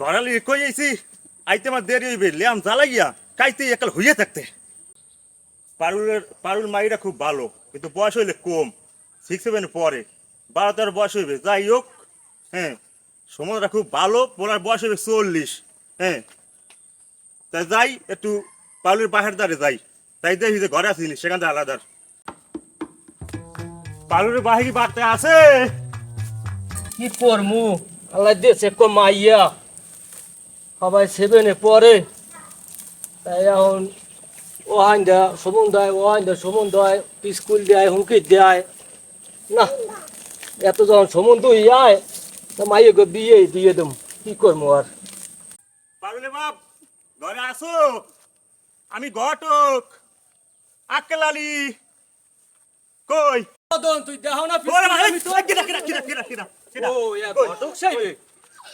ঘরালি কই আইছি আইতে আমার দেরি হইবে ল্যাম জ্বালাইয়া কাইতে একাল থাকতে। পারুলের পারুল মাইরা খুব ভালো কিন্তু বয়স হইলে কম। সিক্স সেভেন পরে বারো তেরো বয়স হইবে যাই হোক হ্যাঁ খুব ভালো পোলার বয়স হইবে চল্লিশ হ্যাঁ তাই যাই একটু পারুলের বাহের দ্বারে যাই। তাই দেখি যে ঘরে আসিনি সেখান থেকে আলাদার পারুলের বাহিরি বাড়তে আছে। কি করমু আল্লাহ দিয়েছে কমাইয়া। সবাই সেভেনে পরে তাই এখন ও হান দেয় সমন দেয় ও হান দেয় সমন দেয় স্কুল দেয় হুমকি দেয়। না এত যখন সমন দুই আয় তা মাইয়ে গো বিয়ে দিয়ে দেম কি করব আর? পারুলে বাপ ঘরে আসো। আমি ঘটক। আকেলালি কই? তুই দেহ না। ও ইয়া ঘটক সাইবে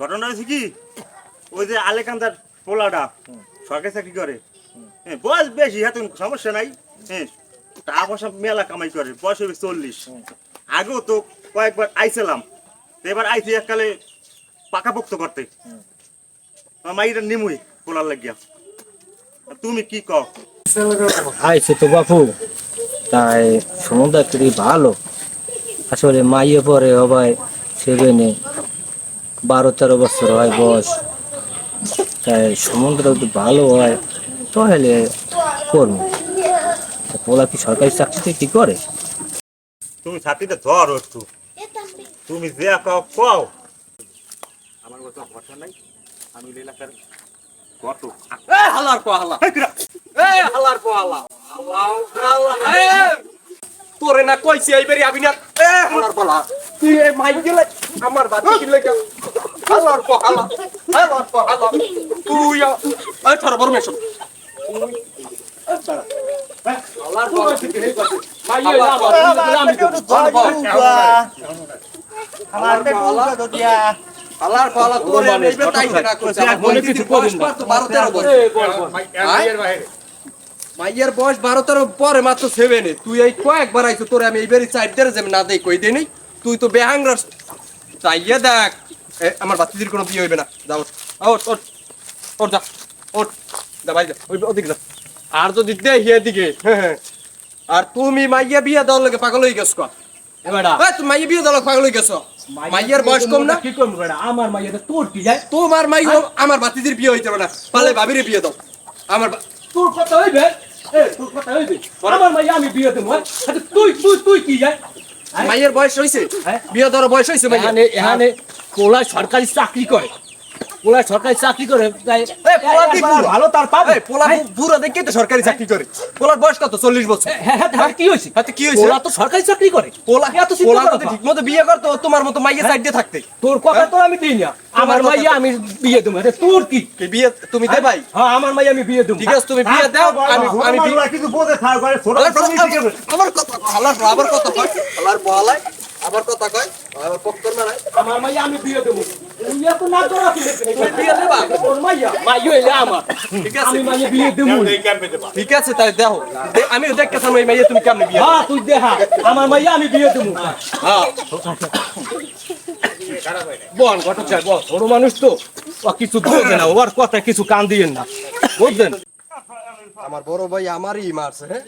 ঘটনা হয়েছে কি? ওই যে আলেকান্দার পোলাটা, সরকারি চাকরি করে। হ্যাঁ বয়স বেশি হাতে সমস্যা নাই। হ্যাঁ টাকা পয়সা মেলা কামাই করে, বয়স হবে চল্লিশ। আগেও তো কয়েকবার আইছিলাম, তো এবার আইছি এককালে পাকাপোক্ত করতে। মাইটা নিমুই পোলার লাগিয়া। তুমি কি কও? আইছে তো বাপু, তাই সমুদ্র ভালো। আসলে মাইয়ে পরে হবাই সেভেনে বারো তেরো বছর হয় বয়স। তাই সমুদ্র একটু ভালো হয় তাহলে করব। পোলা কি সরকারি চাকরিতে কি করে? তুমি ছাতিটা ধরো একটু। তুমি যে কও কও। আমার কথা ভরসা নাই। আমি এলাকার কত এ হালার পো হালা এ হালার পো হালা তোরে না কইছি এইবারই আবি না। এ হালার পো হালা তুই এই মাইক গেলে আমার বাতি গেলে হালার পো হালা হালার পো হালা তুই এই তোর বড় মেশো হালার পো মাইয়ে না আমি হালার পো হালা তোরে এইবার তাই না কইছে মনে কিছু করিস না তো 12 13 বছর মাইয়ের বয়স বারো তেরো পরে মাত্র সেভেনে তুই এই কয়েকবার আইছো তোরে আমি এইবারই চার দেড় যাবে না দেই কই দেনি তুই তো বেহাংরার চাইয়ে দেখ। এ, আমার বাচ্চাদের কোনো বিয়ে হইবে না। যাও ওট ওট ওট যা ওট যা ভাই যা ওই ওদিকে যা। আর যদি এদিকে হ্যাঁ, হ্যাঁ। আর তুমি মাইয়া বিয়ে দেওয়ার লাগে পাগল হয়ে গেছো এবারে এ, তুমি মাইয়া বিয়ে দেওয়ার পাগল হয়ে গেছো। মাইয়ের বয়স কম না? কি করব আমার মাইয়াতে তোর কি যায়? তোমার আমার বাতিদের বিয়ে হইতে পারে না। পালে ভাবিরে বিয়ে দাও। আমার তোর কথা হইবে? এ তোর কথা হইবে? আমার মাইয়া আমি বিয়ে দেবো হ্যাঁ? আচ্ছা, তুই তুই তুই কি যায়? মাইয়ের বয়স হইছে। হ্যাঁ? বিয়ে দেওয়ার বয়স হইছে মাইয়া। এখানে এখানে পোলা সরকারি চাকরি করে। পোলা সরকারি চাকরি করে তাই পোলা কি ভালো তার পাবে পোলা বুড়ো দেখে তো সরকারি চাকরি করে। পোলার বয়স কত? চল্লিশ বছর। হ্যাঁ হ্যাঁ হ্যাঁ, কি হয়েছে? হাতে কি হয়েছে? পোলা তো সরকারি চাকরি করে। পোলা এত পোলা যদি কথা। ঠিক মতো বিয়ে করতো তোমার মতো মাইয়ে সাইড দিয়ে থাকতে। তোর কথা তো আমি দিই না। আমার মাইয়া আমি বিয়ে দেবো আরে তোর কি? কি বিয়ে তুমি দে ভাই? হ্যাঁ আমার মাইয়া আমি বিয়ে দেবো। ঠিক আছে তুমি বিয়ে দাও আমি আমি বিয়ে কিছু বোঝে থাক ঘরে ছোট। আমার কথা আলার আবার কথা কয় আলার বহালাই আবার কথা কয়? আমার মাইয়া আমি বিয়ে দেবো। তুই এত না তোর তুমি বিয়ে দেবা? তোর মাইয়া মাইয়া হইলে আমার। ঠিক আছে। আমি মাইয়া বিয়ে দেবো। ঠিক আছে তাই দেখো। দে- দেখতে চাই এই তুমি কেমনে বিয়ে হ্যাঁ তুই দেখা। আমার মাইয়া আমি বিয়ে দেবো। হ্যাঁ। বল ঘটক চাই বল। ছোট মানুষ তো। কিছু বোঝে না ওর কথা কিছু কান দিয়েন না। বুঝলেন? আমার বড় ভাই আমারই মারছে হ্যাঁ?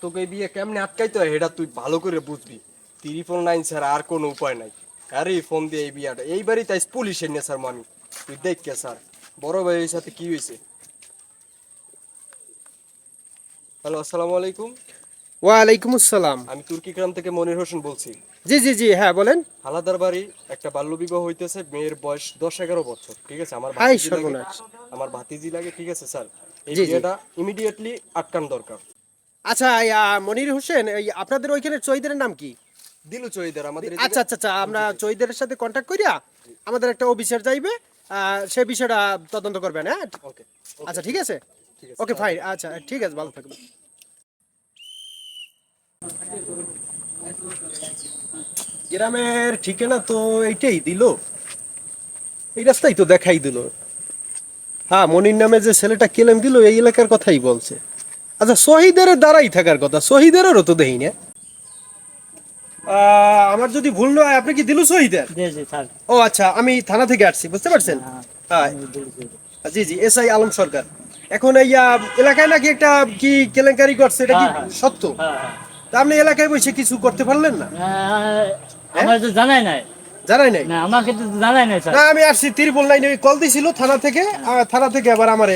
তোকে বিয়ে কেমনে আটকাইতে হয় এটা তুই ভালো করে বুঝবি। ত্রিপল নাইন ছাড়া আর কোনো উপায় নাই। আরে ফোন দিয়ে এই বিয়াটা। এইবারই তাই পুলিশের নে স্যার আমি তুই দেখ কে স্যার। বড় ভাইয়ের সাথে কি হয়েছে? হ্যালো আসসালামু আলাইকুম। ওয়ালাইকুম আসসালাম। আমি তুর্কি গ্রাম থেকে মনির হোসেন বলছি। জি জি জি হ্যাঁ বলেন। হালাদার বাড়ি একটা বাল্যবিবাহ হইতেছে মেয়ের বয়স দশ এগারো বছর ঠিক আছে? আমার ভাতিজি লাগে আমার ভাতিজি লাগে ঠিক আছে স্যার? এই। বিয়েটা ইমিডিয়েটলি আটকান দরকার। আচ্ছা মনির হোসেন এই আপনাদের ওইখানে চৈদের নাম কি? দিলু চৈদার আমাদের। আচ্ছা আচ্ছা আচ্ছা আমরা চৈদের সাথে কন্ট্যাক্ট করিয়া আমাদের একটা অফিসার যাইবে সে বিষয়টা তদন্ত করবেন হ্যাঁ ওকে আচ্ছা ঠিক আছে? ওকে ফাইন আচ্ছা ঠিক আছে ভালো থাকবেন। গ্রামের ঠিকানা তো এইটাই দিল। এই রাস্তাই তো দেখাই দিল। হ্যাঁ মনির নামে যে ছেলেটা কেলেম দিল এই এলাকার কথাই বলছে। আচ্ছা শহীদের দ্বারাই থাকার কথা শহীদেরও তো দেই না আহ, আমার যদি ভুল নয় আপনি কি দিলু শহীদের ও আচ্ছা আমি থানা থেকে আসছি বুঝতে পারছেন? হ্যাঁ জি জি এস আই আলম সরকার। এখন এই এলাকায় নাকি একটা কি কেলেঙ্কারি করছে এটা কি সত্য? তা আপনি এলাকায় বসে কিছু করতে পারলেন না? আমার তো জানাই নাই। জানাই নাই? না আমাকে তো জানাই নাই স্যার। না আমি আসছি ত্রিপল লাইনে কল দিছিল থানা থেকে থানা থেকে আবার আমার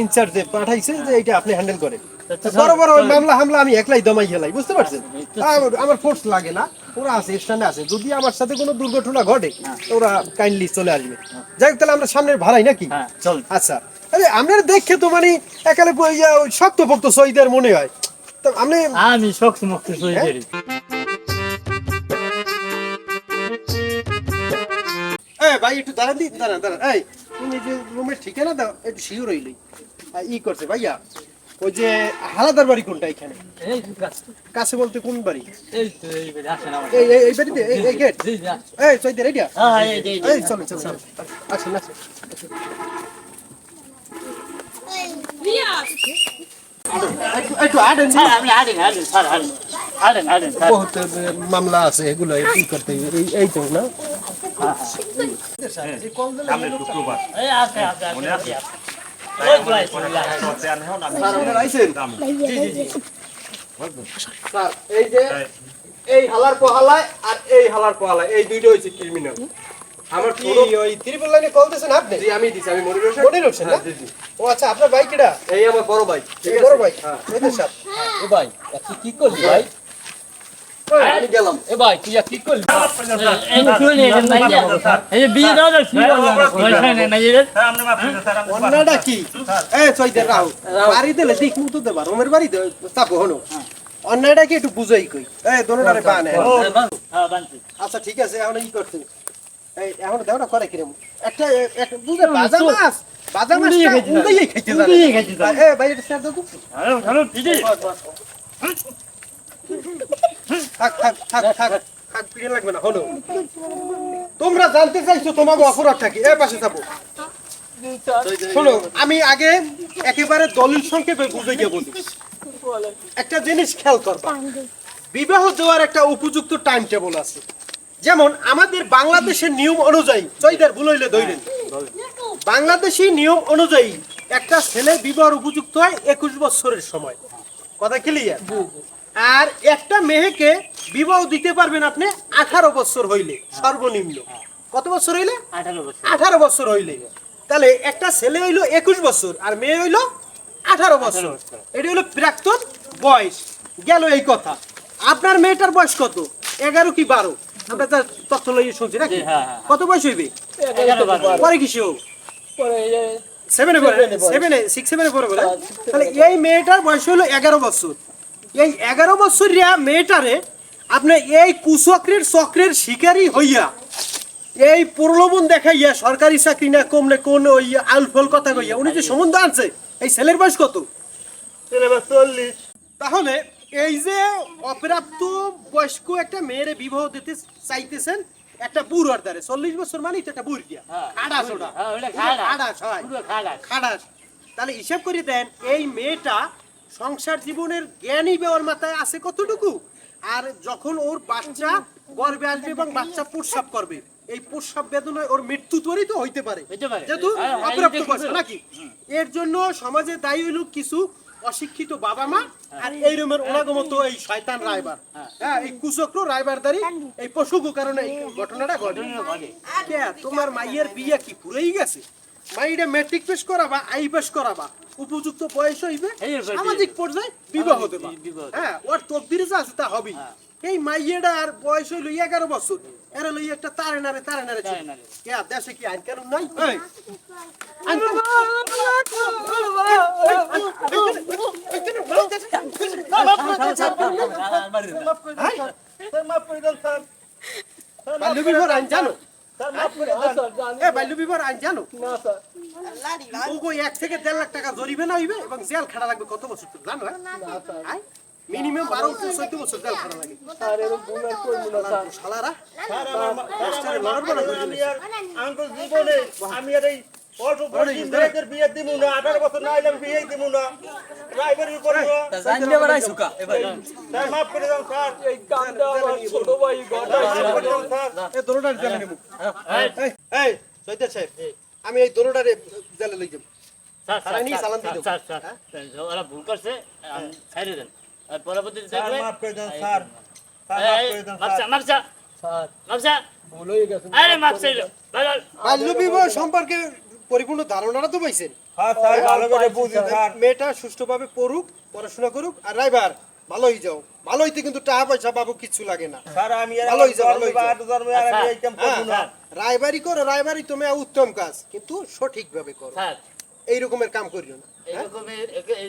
ইনচার্জে পাঠাইছে যে এটা আপনি হ্যান্ডেল করেন। বড় বড় মামলা হামলা আমি একলাই দমাই খেলাই বুঝতে পারছেন? আমার- আমার ফোর্স লাগে না ওরা আছে স্ট্যান্ডে আছে। যদি আমার সাথে কোনো দুর্ঘটনা ঘটে ওরা কাইন্ডলি চলে আসবে। যাই হোক তাহলে আমরা সামনের ভাড়াই নাকি? আচ্ছা আরে আপনার দেখে তো মানে একালে শক্ত শহীদের মনে হয়। তো আপনি আমি শক্ত মুক্ত সই এই ভাই একটু দাঁড়ান দি দাঁড়ান দাঁড়ান। এই তুমি যে রুমের ঠিকানা দাও একটু শিওর হইলি ই করছে ভাইয়া। ওই যে হালাদার বাড়ি কোনটা এখানে। কাছে বলতে কোন বাড়ি? এই এই বেড়ে আসেন আমার এই এই- এই বাড়িতে এই- গেট। এই হ্যাঁ, এই চলো চলো আসুন আসুন। বহুত মামলা আছে এগুলো কি করতে? এই এই তো না? স্যার এই যে এই হালার পোহালায় আর এই হালার পোহালায় এই দুইটা হইছে ক্রিমিনাল আমার কি ওই ত্রিপল লাইনে কল দিয়েছেন আপনি জি আমি দিছি আমি মনির হোসেন মনির হোসেন না ও আচ্ছা আপনার ভাই কিডা এই আমার বড় ভাই বড় ভাই হ্যাঁ কি করলি ভাই আমি গেলাম এ ভাই তুই কি একটু বুঝাই কই দোনোটারে বানে হ্যাঁ, আচ্ছা ঠিক আছে এখন কি করতে এই এখন দেওটা করে কিরম একটা একটা বুঝে বাজা মাছ বাজা খাইতে জানে। এ ভাই এটা স্যার দাও তো। হ্যালো, হ্যালো, দিদি। থাক থাক থাক থাক। থাক তোমরা জানতে চাইছো তোমাকে অপরাধটা কি এ পাশে যাব। শোনো, আমি আগে একেবারে দলিল সংক্ষেপে বুঝে গিয়ে বলি। একটা জিনিস খেয়াল করবা। বিবাহ দেওয়ার একটা উপযুক্ত টাইম টেবল আছে। যেমন আমাদের বাংলাদেশের নিয়ম অনুযায়ী চৈদার ভুল ধৈরেন বাংলাদেশি নিয়ম অনুযায়ী একটা ছেলে বিবাহ উপযুক্ত হয় একুশ বছরের সময়। কথা ক্লিয়ার আর একটা মেয়েকে বিবাহ দিতে পারবেন আপনি আঠারো বছর হইলে সর্বনিম্ন। কত বছর হইলে? আঠারো বছর। হইলে। তাহলে একটা ছেলে হইল একুশ বছর আর মেয়ে হইল আঠারো বছর। এটা হইল প্রাক্তন বয়স। গেল এই কথা। আপনার মেয়েটার বয়স কত? এগারো কি বারো? আমরা তার তথ্য লইয়ে শুনছি নাকি? হ্যাঁ, হ্যাঁ। কত বয়স হইবে? পরে কি সেও সেভেনে পড়ে। সেভেনে সিক্স সেভেনে পড়ে বলে। তাহলে এই মেয়েটার বয়স হলো এগারো বছর। এই এগারো বছরিয়া মেয়েটারে আপনি এই কুচক্রের চক্রের শিকারী হইয়া এই প্রলোভন দেখাইয়া সরকারি চাকরি না কম না কোন ওই আলফল কথা কইয়া উনি যে সম্বন্ধ আনছে এই ছেলের বয়স কত চল্লিশ। তাহলে এই যে অপ্রাপ্ত বয়স্ক একটা মেয়েরে বিবাহ দিতে চাইতেছেন একটা বুড়ার দ্বারে চল্লিশ বছর মানে একটা বুড় দিয়া হ্যাঁ। খাড়াস ওটা হয় খাড়াস। খাড়াস তাহলে হিসাব করে দেন এই মেয়েটা সংসার জীবনের জ্ঞানী বেওয়ার মাথায় আছে কতটুকু? আর যখন ওর বাচ্চা গর্ভে আসবে এবং বাচ্চা প্রস্রাব করবে এই প্রস্রাব বেদনায় ওর মৃত্যু ত্বরিত হইতে পারে। যেহেতু হ্যাঁ, হ্যাঁ, অপ্রাপ্ত বয়স নাকি? এর জন্য সমাজে দায়ী হইল কিছু অশিক্ষিত বাবা মা আর এই রুমের ওনাগমত এই শয়তান রায়বার। হ্যাঁ। এই কুচক্র রায়বারদারি এই পশুগু কারণে এই ঘটনাটা ঘটে। তোমার মাইয়ের বিয়ে কি পুরেই গেছে? মাইটা মেট্রিক পাস করাবা আই পাস করাবা উপযুক্ত বয়স হইবে সামাজিক পর্যায়ে বিবাহ দেবা হ্যাঁ ওর তকদিরে যা আছে তা হবে এই মাইয়েটা আর বয়স হইল এগারো বছর এরা লই একটা তারে নারে তারে নারে কে দেশে কি আইন কানুন নাই বাল্য বিবাহ আইন জানো এ বাল্য বিবাহ আইন জানো এক থেকে দেড় লাখ টাকা জরিমানা হইবে এবং জেল খাটা লাগবে কত বছর জানো মিনিমাম বারো চোদ্দ বছর জেল খাটা লাগে। শালারা। আমি আর জীবনে আমি আর এই আমি বিয়ে দিব না। ড্রাইভারি মাফ করে দাও স্যার। মাফ করে দাও স্যার। এ দরোডার জেলে নেব এই সৈয়দ সাহেব আমি এই দরোডারে জেলে লই যাব। ওরা ভুল করছে ছাইরে দেন। আর পরবর্তীতে দেখবে মাফ করে স্যার। মাফ করে সম্পর্কে পরিপূর্ণ ধারণাটা তো পাইছেন। হ্যাঁ স্যার ভালো করে বুঝি স্যার। মেয়েটা সুষ্ঠুভাবে পড়ুক পড়াশোনা করুক আর রাইবার ভালোই যাও। ভালো হইতে কিন্তু টাকা পয়সা বাবু কিছু লাগে না। আমি আর ভালোই হ্যাঁ, না। রায়বাড়ি করো রায়বাড়ি তুমি উত্তম কাজ কিন্তু সঠিক ভাবে করো। স্যার এই রকমের কাম করিও না এই রকমের এই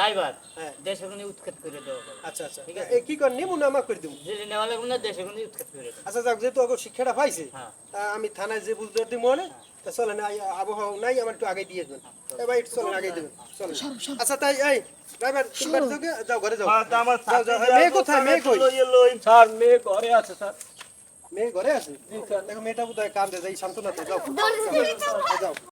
রাইবার হ্যাঁ। দেশে কোনো উৎখাত করে দেওয়া হবে। আচ্ছা এ কি কর নেব না আমার করে দেবো যে নেওয়া লাগবে না দেশে কোনো উৎখাত করে আচ্ছা যাক যেহেতু ওকে শিক্ষাটা পাইছে হ্যাঁ। আমি থানায় যে বুঝতে মনে তা চলেন আবহাওয়া নাই আমার একটু আগে দিয়ে দেবেন। এ একটু চলেন আগে দেবেন। চলেন। আচ্ছা তাই এই ড্রাইভার তুমি থেকে যাও ঘরে যাও। হ্যাঁ, আমার যাও, যাও। মেয়ে কোথায় মেয়ে কই? স্যার মেয়ে ঘরে আছে স্যার। মেয়ে ঘরে আছে? দেখো মেয়েটা বোধহয় কান্দে যাই শান্তনা তো যাও যাও।